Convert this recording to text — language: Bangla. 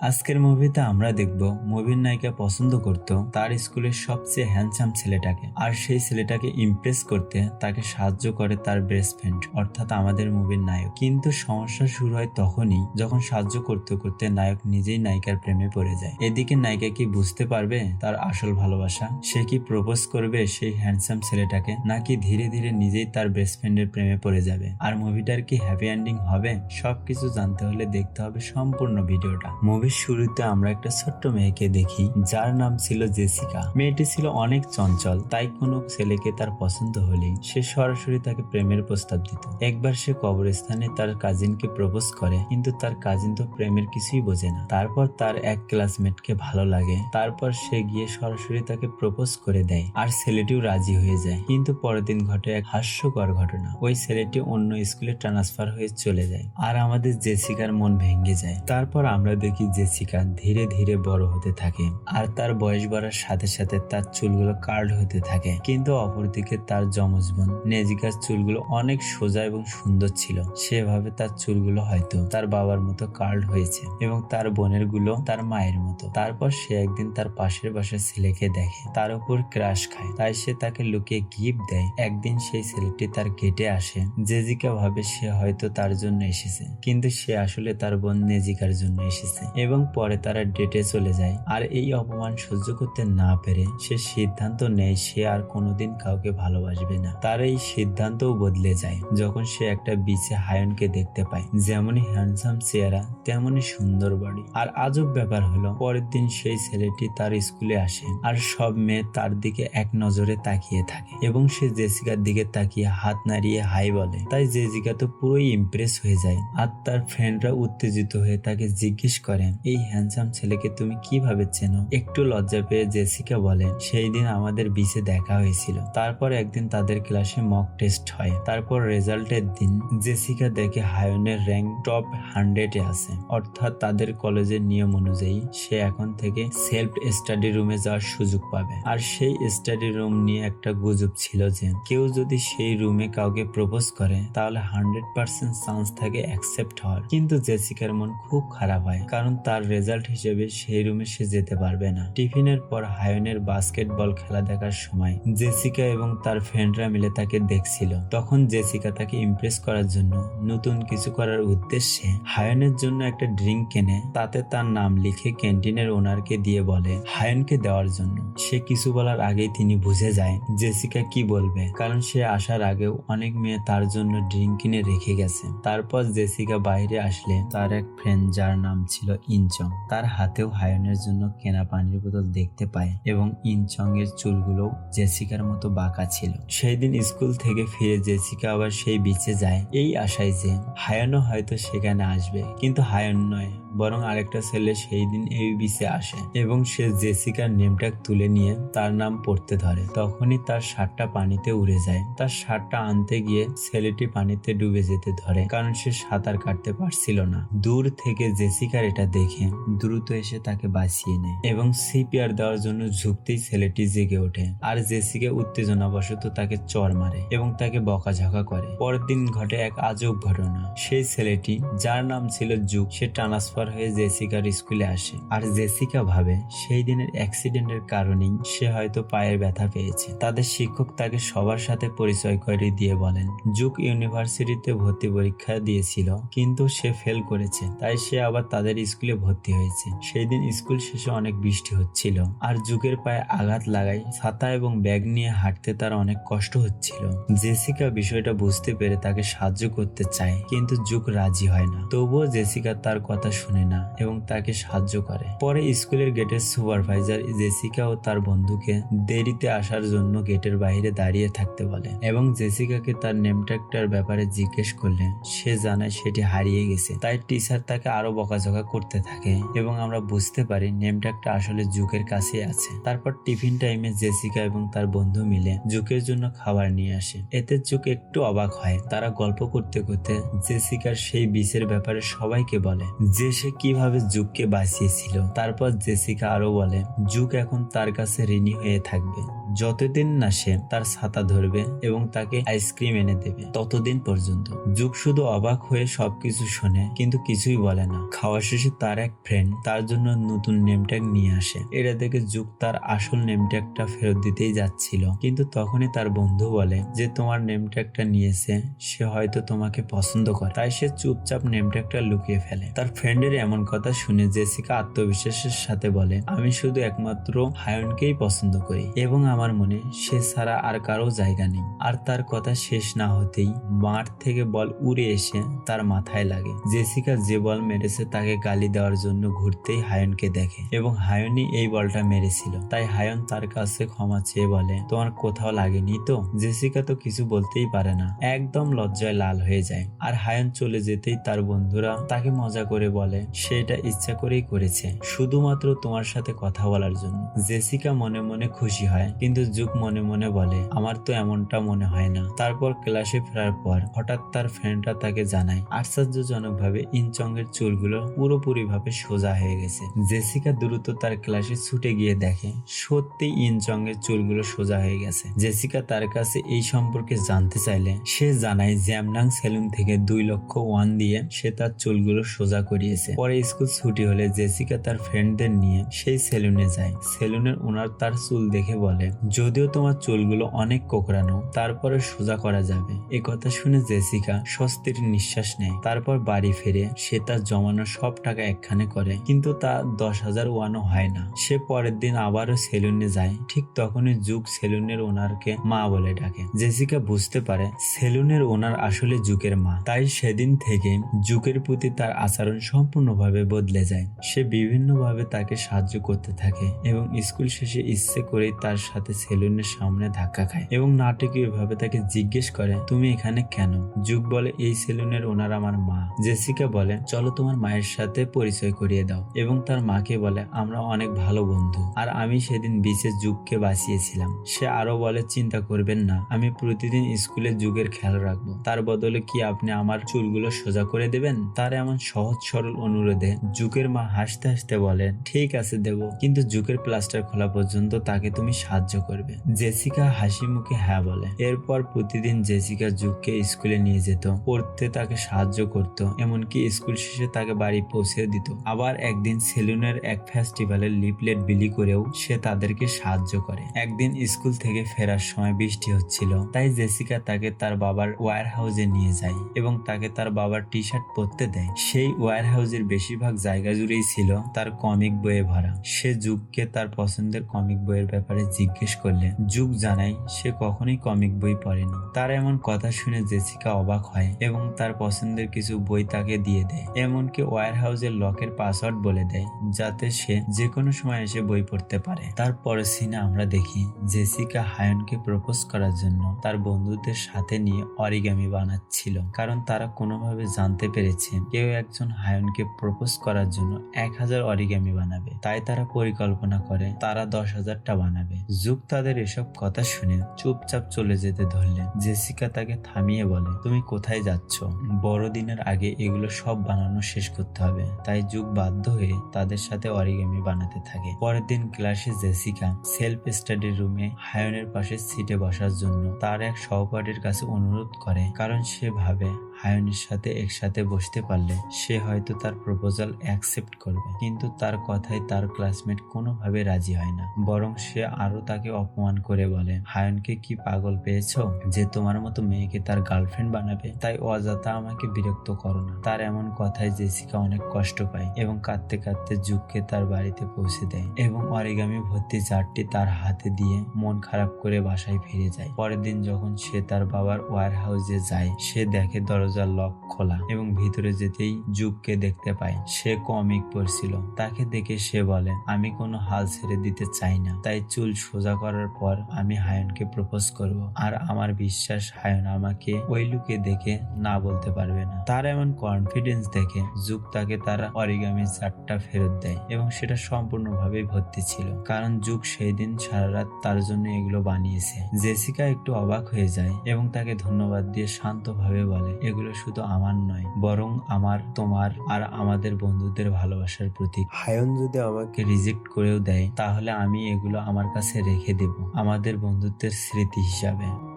আজকের মুভিতে আমরা দেখব মুভির নায়িকা পছন্দ করত তার স্কুলের সবচেয়ে হ্যান্ডসাম ছেলেটাকে। আর সেই ছেলেটাকে ইমপ্রেস করতে তাকে সাহায্য করে তার বেস্ট ফ্রেন্ড অর্থাৎ আমাদের মুভির নায়ক। কিন্তু সমস্যা শুরু হয় তখনই যখন সাহায্য করতে করতে নায়ক নিজেই নায়িকার প্রেমে পড়ে যায়। এদিকে নায়িকা কি বুঝতে পারবে তার আসল ভালোবাসা? সে কি প্রপোজ করবে সেই হ্যান্ডসাম ছেলেটাকে, নাকি ধীরে ধীরে নিজেই তার বেস্ট ফ্রেন্ডের প্রেমে পড়ে যাবে? আর মুভিটার কি হ্যাপি এন্ডিং হবে? সবকিছু জানতে হলে দেখতে হবে সম্পূর্ণ ভিডিওটা। মুভির শুরুতে আমরা একটা ছোট্ট মেয়েকে দেখি, যার নাম ছিল জেসিকা। মেয়েটি ছিল অনেক চঞ্চল, তাই কোনো ছেলেকে তার পছন্দ হলেই সে সরাসরি তাকে প্রেমের প্রস্তাব দিত। একবার সে কবরস্থানে তার কাজিনকে প্রপোজ করে, কিন্তু তার কাজিন তো প্রেমের কিছুই বোঝে না। তারপর তার এক ক্লাসমেটকে ভালো লাগে, তারপর সে গিয়ে সরাসরি তাকে প্রপোজ করে দেয়, আর ছেলেটিও রাজি হয়ে যায়। কিন্তু পরের দিন ঘটে এক হাস্যকর ঘটনা। ওই ছেলেটি অন্য স্কুলে ট্রান্সফার হয়ে চলে যায়, আর আমাদের জেসিকার মন ভেঙে যায়। তারপর আমরা দেখি জেসিকা ধীরে ধীরে বড় হতে থাকে আর তার বয়স বাড়ার সাথে সাথে তার চুলগুলো কার্ড হতে থাকে। কিন্তু অপরদিকে তার যমজ বোন নেজিকার চুলগুলো অনেক সোজা এবং সুন্দর ছিল। সেভাবে তার চুলগুলো হয়তো তার বাবার মতো কার্ড হয়েছে এবং তার বোনেরগুলো তার মায়ের মতো। তারপর সে একদিন তার পাশের বাসার ছেলেকে দেখে, তার উপর ক্রাশ খায়। তাই সে তাকে লুকিয়ে গিফট দেয়। একদিন সেই ছেলেটি তার গেটে আসে। জেজিকা ভাবে সে হয়তো তার জন্য এসেছে, কিন্তু সে আসলে তার বোন নেজিকার জন্য এসেছে। এবং পরে তারা ডেটে চলে যায়। আর এই অপমান সহ্য করতে না পেরে সে সিদ্ধান্ত নেয় সে আর কোনোদিন কাউকে ভালোবাসবে না। তার এই সিদ্ধান্তও বদলে যায় যখন সে একটা বিচে হায়নকে দেখতে পায়। যেমনই হ্যান্ডসাম চেহারা, তেমনই সুন্দর বাড়ি আর আজব ব্যাপার হলো, পরের দিন সেই ছেলেটি তার স্কুলে আসে আর সব মেয়ে তার দিকে এক নজরে তাকিয়ে থাকে এবং সে জেসিকার দিকে তাকিয়ে হাত নাড়িয়ে হাই বলে। তাই জেসিকা তো পুরোই ইমপ্রেস হয়ে যায়। আর তার ফ্রেন্ডরা উত্তেজিত হয়ে তাকে জিজ্ঞেস করে এই হ্যান্ডসাম ছেলেকে তুমি কীভাবে চেনো? একটু লজ্জা পেয়ে জেসিকা বলে, সেই দিন আমাদের বিচে দেখা হয়েছিল। তারপর একদিন তাদের ক্লাসে মক টেস্ট হয়। তারপর রেজাল্টের দিন জেসিকা দেখে হায়নের র্যাঙ্ক টপ হান্ড্রেডে আছে। অর্থাৎ তাদের কলেজের নিয়ম অনুযায়ী সে এখন থেকে সেলফ স্টাডি রুমে যাওয়ার সুযোগ পাবে। আর সেই স্টাডি রুম নিয়ে একটা গুজব ছিল যে, কেউ যদি সেই রুমে কাউকে প্রপোজ করে, তাহলে হান্ড্রেড পার্সেন্ট চান্স থাকে অ্যাকসেপ্ট হওয়ার। কিন্তু জেসিকার মন খুব খারাপ হয়। কারণ তার রেজাল্ট হিসেবে সেই রুমে সে যেতে পারবে না। টিফিনের পর হায়নের বাস্কেটবল খেলা দেখার সময় জেসিকা এবং তার ফ্রেন্ডরা মিলে তাকে দেখছিল। তখন জেসিকা তাকে ইমপ্রেস করার জন্য নতুন কিছু করার উদ্দেশ্যে হায়নের জন্য একটা ড্রিঙ্ক কেনে, তাতে তার নাম লিখে ক্যান্টিনের ওনারকে দিয়ে বলে, হায়নকে দেওয়ার জন্য। সে কিছু বলার আগেই তিনি বুঝে যায় জেসিকা কি বলবে, কারণ সে আসার আগেও অনেক মেয়ে তার জন্য ড্রিঙ্ক কিনে রেখে গেছে। তারপর জেসিকা বাইরে আসলে তার এক ফ্রেন্ড যার নাম ছিল ইনচং তার হাতেও হায়নের জন্য কেনা পানির বোতল দেখতে পায় এবং ইনচং এর চুলগুলো জেসিকার মতো বাঁকা ছিল। সেই দিন স্কুল থেকে ফিরে জেসিকা আবার সেই বিচে যায়। এই আশায় যে হায়নও হয়তো সেখানে আসবে, কিন্তু হায়ন নয়। বরং আরেকটা ছেলে সেই দিন এই বিচে আসে এবং সে জেসিকার নেমট্যাগ তুলে নিয়ে তার নাম পড়তে ধরে। তখনই তার শার্টটা পানিতে উড়ে যায়। তার শার্টটা আনতে গিয়ে ছেলেটি পানিতে ডুবে যেতে ধরে, কারণ সে সাঁতার কাটতে পারছিল না। দূর থেকে জেসিকার এটা দেখে দ্রুত এসে তাকে বাঁচিয়ে নেয় এবং সিপিআর দেওয়ার জন্য ঝুঁকতেই ছেলেটি জেগে ওঠে। আর জেসিকা উত্তেজনাবশত তাকে চর মারে এবং তাকে বকাঝকা করে। পরের দিন ঘটে এক আজব ঘটনা। সেই ছেলেটি, যার নাম ছিল যুগ সে ট্রান্সফার হয়ে জেসিকার স্কুলে আসে। আর জেসিকা ভাবে সেই দিনের অ্যাক্সিডেন্টের কারণেই সে হয়তো পায়ের ব্যথা পেয়েছে। তাদের শিক্ষক তাকে সবার সাথে পরিচয় করে দিয়ে বলেন, যুগ ইউনিভার্সিটিতে ভর্তি পরীক্ষা দিয়েছিল, কিন্তু সে ফেল করেছে। তাই সে আবার তাদের স্কুলে ভর্তি হয়েছে। সেই দিন স্কুল শেষে অনেক বৃষ্টি হচ্ছিল। আর যুগের পায়ে আঘাত লাগাই ছাতা এবং ব্যাগ নিয়ে হাঁটতে তার অনেক কষ্ট হচ্ছিল। জেসিকা বিষয়টা বুঝতে পেরে তাকে সাহায্য করতে চায়, কিন্তু যুগ রাজি হয় না। তবুও জেসিকা তার কথা শুনে না এবং তাকে সাহায্য করে। পরে স্কুলের গেটের সুপারভাইজার জেসিকা ও তার বন্ধুকে দেরিতে আসার জন্য গেটের বাইরে দাঁড়িয়ে থাকতে বলে এবং জেসিকাকে তার নেমট্যাগটার ব্যাপারে জিজ্ঞেস করলে সে জানায় সেটি হারিয়ে গেছে। তাই টিচার তাকে আরও বকাঝকা করতে থাকে এবং আমরা বুঝতে পারি নেমট্যাগটা আসলে জুকের কাছে আছে। তারপর টিফিন টাইমে জেসিকা এবং তার বন্ধু মিলে জুকের জন্য খাবার নিয়ে আসে। এতে জুক একটু অবাক হয়। তারা গল্প করতে করতে জেসিকার সেই বিষের ব্যাপারে সবাইকে বলে যে সে কীভাবে জুককে বাঁচিয়েছিল? তারপর জেসিকা আরও বলে জুক এখন তার কাছে ঋণী হয়ে থাকবে। যতদিন না সে তার ছাতা ধরবে এবং তাকে আইসক্রিম এনে দেবে, ততদিন পর্যন্ত। যুগ শুধু অবাক হয়ে সবকিছু শোনে, কিন্তু কিছুই বলে না। খাওয়া শেষে তার এক ফ্রেন্ড তার জন্য নতুন নেম ট্যাগ নিয়ে আসে। এটা দেখে যুগ তার আসল নেম ট্যাগটা ফেরত দিতেই যাচ্ছিল। কিন্তু তখনই তার বন্ধু বলে যে, তোমার নেম ট্যাগটা নিয়েছে, সে হয়তো তোমাকে পছন্দ করে। তাই সে চুপচাপ নেম ট্যাগটা লুকিয়ে ফেলে। তার ফ্রেন্ডের এমন কথা শুনে জেসিকা আত্মবিশ্বাসের সাথে বলে, আমি শুধু একমাত্র হায়নকেই পছন্দ করি এবং আমার মনে সে ছাড়া আর কারও জায়গা নেই। আর তার কথা শেষ না হতেই মাঠ থেকে বল উড়ে এসে তার মাথায় লাগে। জেসিকা যে বল মেরেছে তাকে গালি দেওয়ার জন্য ঘুরতেই হায়নকে দেখে এবং হায়নই এই বলটা মেরেছিল। তাই হায়ন তার কাছে ক্ষমা চেয়ে বলে, তোমার কোথাও লাগেনি তো? জেসিকা তো কিছু বলতেই পারে না। একদম লজ্জায় লাল হয়ে যায়। আর হায়ন চলে যেতেই তার বন্ধুরা তাকে মজা করে বলে সে এটা ইচ্ছা করেই করেছে। শুধুমাত্র তোমার সাথে কথা বলার জন্য। জেসিকা মনে মনে খুশি হয়, কিন্তু যুগ মনে মনে বলে, আমার তো এমনটা মনে হয় না। তারপর ক্লাসে ফেরার পর হঠাৎ তার ফ্রেন্ডরা তাকে জানায় আশ্চর্যজনক ভাবে ইনচঙ্গের চুলগুলো পুরোপুরি ভাবে সোজা হয়ে গেছে। জেসিকা দ্রুত তার ক্লাসে ছুটে গিয়ে দেখে, সত্যি ইনচঙ্গের চুলগুলো সোজা হয়ে গেছে। জেসিকা তার কাছে এই সম্পর্কে জানতে চাইলে, সে জানায়, জ্যামনাং সেলুন থেকে দুই লক্ষ ওয়ান দিয়ে সে তার চুলগুলো সোজা করিয়েছে। পরে স্কুল ছুটি হলে জেসিকা তার ফ্রেন্ডদের নিয়ে সেই সেলুনে যায়। সেলুনের ওনার তার চুল দেখে বলে যদিও তোমার চুলগুলো অনেক কোকড়ানো, তারপরে সোজা করা যাবে। এ কথা শুনে জেসিকা স্বস্তির নিঃশ্বাস নেয়। তারপর বাড়ি ফিরে সে তার জমানো সব টাকা একখানে করে, কিন্তু তা দশ হাজার ওয়ানও হয় না। সে পরের দিন আবারও সেলুনে যায়। ঠিক তখনই যুগ সেলুনের ওনারকে মা বলে ডাকে। জেসিকা বুঝতে পারে সেলুনের ওনার আসলে যুগের মা। তাই সেদিন থেকে যুগের প্রতি তার আচরণ সম্পূর্ণভাবে বদলে যায়। সে বিভিন্নভাবে তাকে সাহায্য করতে থাকে এবং স্কুল শেষে ইচ্ছে করেই তার সাথে সেলুনের সামনে ধাক্কা খায় এবং নাটকীয় ভাবে তাকে জিজ্ঞেস করে, তুমি এখানে কেন? যুগ বলে, এই সেলুনের ওনার আমার মা। জেসিকা বলে, চলো তোমার মায়ের সাথে পরিচয় করিয়ে দাও। এবং তার মাকে বলে, আমরা অনেক ভালো বন্ধু। আর আমি সেদিন বিচে যুগকে বাঁচিয়েছিলাম। সে আরও বলে, চিন্তা করবেন না, আমি প্রতিদিন স্কুলে যুগের খেয়াল রাখব। তার বদলে কি আপনি আমার চুলগুলো সোজা করে দেবেন? তার এমন সহজ সরল অনুরোধে যুগের মা হাসতে হাসতে বলেন ঠিক আছে দেব, কিন্তু যুগের প্লাস্টার খোলা পর্যন্ত তাকে তুমি সাহায্য করবে। জেসিকা হাসি মুখে হ্যাঁ বলে। এরপর প্রতিদিন জেসিকা যুগকে স্কুলে নিয়ে যেত, পড়তে তাকে সাহায্য করত, এমনকি স্কুল শেষে তাকে বাড়ি পৌঁছে দিত। আবার একদিন সেলুনের এক ফেস্টিভ্যালের লিপলেট বিলি করেও সে তাদেরকে সাহায্য করে। একদিন স্কুল থেকে ফেরার সময় বৃষ্টি হচ্ছিল, তাই জেসিকা তাকে তার বাবার ওয়ার হাউসে নিয়ে যায় এবং তাকে তার বাবার টি শার্ট পরতে দেয়। সেই ওয়ার হাউসের বেশিরভাগ জায়গা জুড়েই ছিল তার কমিক বইয়ে ভরা। সে যুগকে তার পছন্দের কমিক বইয়ের ব্যাপারে জিজ্ঞেস করলে, যুগ জানায় সে কখনোই কমিক বই পড়েনি। তার এমন কথা শুনে জেসিকা অবাক হয় এবং তার পছন্দের কিছু বই তাকে দিয়ে দেয়। এমনকি ওয়ার হাউসের লকের পাসওয়ার্ড বলে দেয়, যাতে সে যে কোনো সময় এসে বই পড়তে পারে। তারপরে সিনে আমরা দেখি, জেসিকা হায়নকে প্রপোজ করার জন্য তার বন্ধুদের সাথে নিয়ে অরিগামি বানাচ্ছিল। কারণ তারা কোনোভাবে জানতে পেরেছে, কেউ একজন হায়নকে প্রপোজ করার জন্য এক হাজার অরিগামি বানাবে। তাই তারা পরিকল্পনা করে, তারা দশ হাজারটা বানাবে। যুগ তাদের এসব কথা শুনে চুপচাপ চলে যেতে ধরলেন। জেসিকা তাকে থামিয়ে বলে, তুমি কোথায় যাচ্ছ? বড়দিনের আগে এগুলো সব বানানো শেষ করতে হবে। তাই যুগ বাধ্য হয়ে তাদের সাথে অরিগামি বানাতে থাকে। পরের দিন ক্লাসে জেসিকা সেলফ স্টাডি রুমে হায়নের পাশে সিটে বসার জন্য তার এক সহপাঠীর কাছে অনুরোধ করে, কারণ সে ভাবে হায়নের সাথে একসাথে বসতে পারলে সে হয়তো তার প্রপোজাল অ্যাকসেপ্ট করবে। কিন্তু তার কথায় তার ক্লাসমেট কোনোভাবে রাজি হয় না। বরং সে আরও তাকে অপমান করে বলে, হায়নকে কি পাগল পেয়েছ? যে তোমার মতো মেয়েকে তার গার্লফ্রেন্ড বানাবে, তাই অযথা আমাকে বিরক্ত করো না। তার এমন কথায় জেসিকা অনেক কষ্ট পায় এবং কাঁদতে কাঁদতে যুগকে তার বাড়িতে পৌঁছে দেয় এবং অরিগামি ভর্তি চারটি তার হাতে দিয়ে মন খারাপ করে বাসায় ফিরে যায়। পরের দিন যখন সে তার বাবার ওয়ার হাউসে যায়, সে দেখে দরজার লক খোলা এবং ভিতরে যেতেই যুগকে দেখতে পায়। সে কমিক পড়ছিল। তাকে দেখে সে বলে, আমি কোনো হাল ছেড়ে দিতে চাই না। তাই চুল সোজা করার পর আমি হায়নকে প্রপোজ করব। আর আমার বিশ্বাস হায়ন আমাকে ওই লুকে দেখে না বলতে পারবে না। তার এমন কনফিডেন্স দেখে যুগ তাকে তার অরিগামি চারটা ফেরত দেয় এবং সেটা সম্পূর্ণভাবে ভর্তি ছিল। কারণ যুগ সেই দিন সারা রাত তার জন্য এগুলো বানিয়েছে। জেসিকা একটু অবাক হয়ে যায় এবং তাকে ধন্যবাদ দিয়ে শান্তভাবে বলে এগুলো শুধু আমার নয়, বরং আমার, তোমার আর আমাদের বন্ধুদের ভালোবাসার প্রতীক। হায়ন যদি আমাকে রিজেক্ট করেও দেয়, তাহলে আমি এগুলো আমার কাছে রেখে দেব, আমাদের বন্ধুত্বের স্মৃতি হিসাবে।